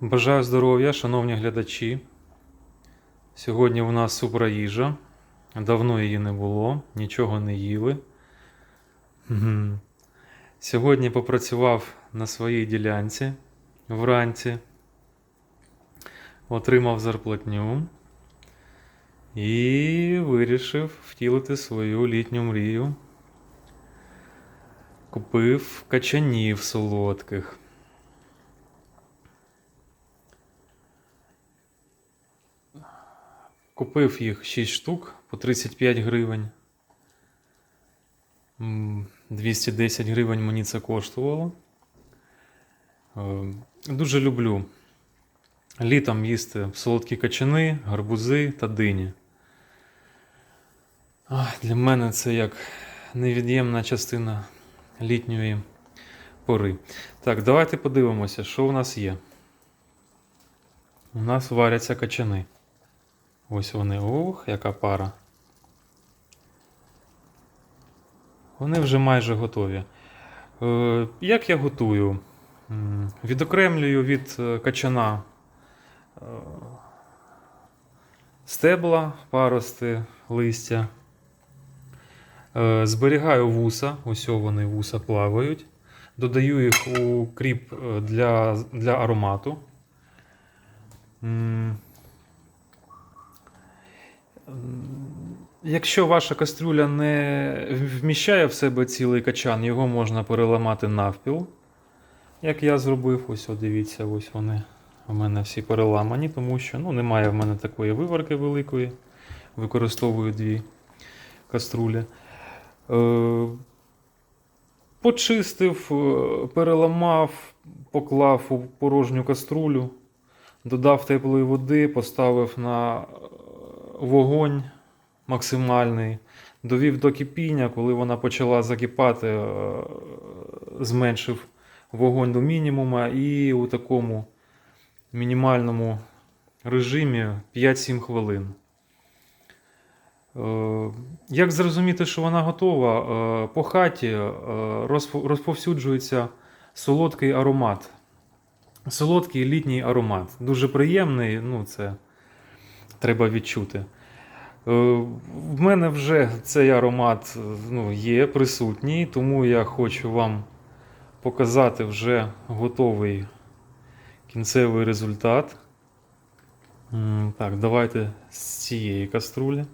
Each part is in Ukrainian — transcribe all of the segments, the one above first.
Бажаю здоров'я, шановні глядачі. Сьогодні у нас супра їжа. Давно її не було, нічого не їли. Сьогодні попрацював на своїй ділянці вранці, отримав зарплатню і вирішив втілити свою літню мрію. Купив качанів солодких. Купив їх 6 штук по 35 гривень. 210 гривень мені це коштувало. Е, Дуже люблю літом їсти солодкі качани, гарбузи та дині. Для мене це як невід'ємна частина літньої пори. Так, давайте подивимося, що у нас є. У нас варяться качани. Ось вони. Ох, яка пара. Вони вже майже готові. Е, як я готую? Відокремлюю від е, качана е, стебла, парости, листя. Зберігаю вуса, ось вони вуса плавають. Додаю їх у кріп для, для аромату. Якщо ваша кастрюля не вміщає в себе цілий качан, його можна переламати навпіл. Як я зробив, ось дивіться, ось вони у мене всі переламані, тому що ну, немає в мене такої виварки великої. Використовую дві каструлі. Е, почистив, е, переламав, поклав у порожню каструлю, додав теплої води, поставив на е, вогонь максимальний, довів до кипіння, коли вона почала закипати, е, зменшив вогонь до мінімума і у такому мінімальному режимі 5-7 хвилин. Е, Як зрозуміти, що вона готова? Е, По хаті розповсюджується солодкий аромат. Солодкий літній аромат. Дуже приємний, ну це треба відчути. Е, В мене вже цей аромат е, ну, є присутній, тому я хочу вам показати вже готовий кінцевий результат. Так, давайте з цієї каструлі.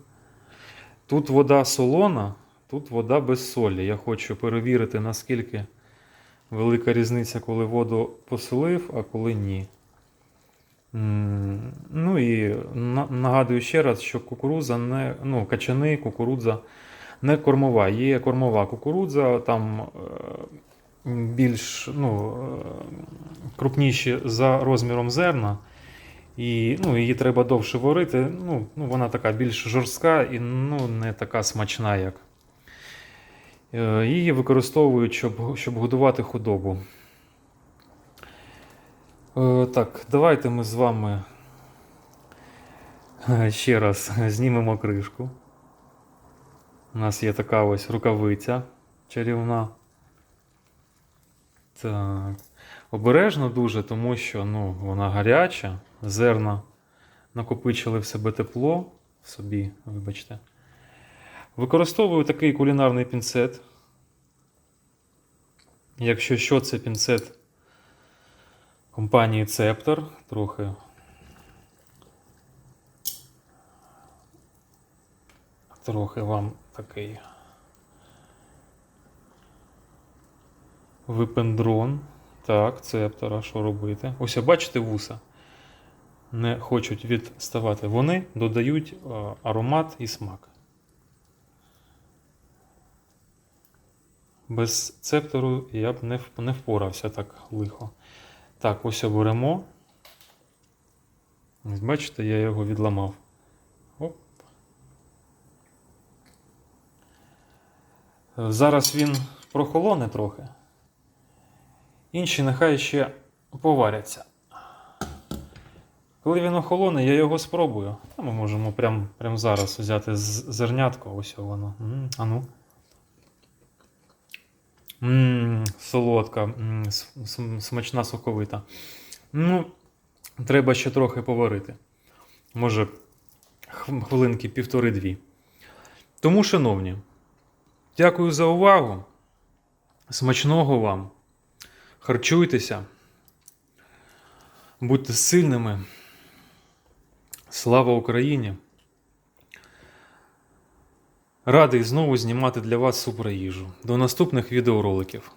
Тут вода солона, тут вода без солі. Я хочу перевірити, наскільки велика різниця, коли воду посолив, а коли ні. Ну і нагадую ще раз, що кукурудза не, ну, качани, кукурудза не кормова. Є кормова кукурудза, там е, більш ну, е, крупніші за розміром зерна. І ну, її треба довше варити. Ну, ну, вона така більш жорстка і ну, не така смачна, як. Е, Її використовують, щоб, щоб годувати худобу. Е, Так, давайте ми з вами е, ще раз знімемо кришку. У нас є така ось рукавиця чарівна. Так. Обережно дуже, тому що ну, вона гаряча, зерна накопичили в себе тепло в собі, вибачте. Використовую такий кулінарний пінцет. Якщо що, це пінцет компанії Цептор, трохи. Трохи вам такий випендрон. Так, цептора, що робити? Ось, бачите, вуса не хочуть відставати. Вони додають е, аромат і смак. Без цептору я б не, не впорався так лихо. Так, ось беремо. Ось Бачите, я його відламав. Оп. Зараз він прохолоне трохи. Інші нехай ще поваряться. Коли він охолоне, я його спробую. Ми можемо прямо прям зараз взяти зернятко. Ось воно. А ну. М, солодка, смачна соковита. Ну, Треба ще трохи поварити. Може, хвилинки півтори-дві. Тому, шановні, дякую за увагу. Смачного вам. Харчуйтеся. Будьте сильними. Слава Україні! Радий знову знімати для вас суперїжу. До наступних відеороликів.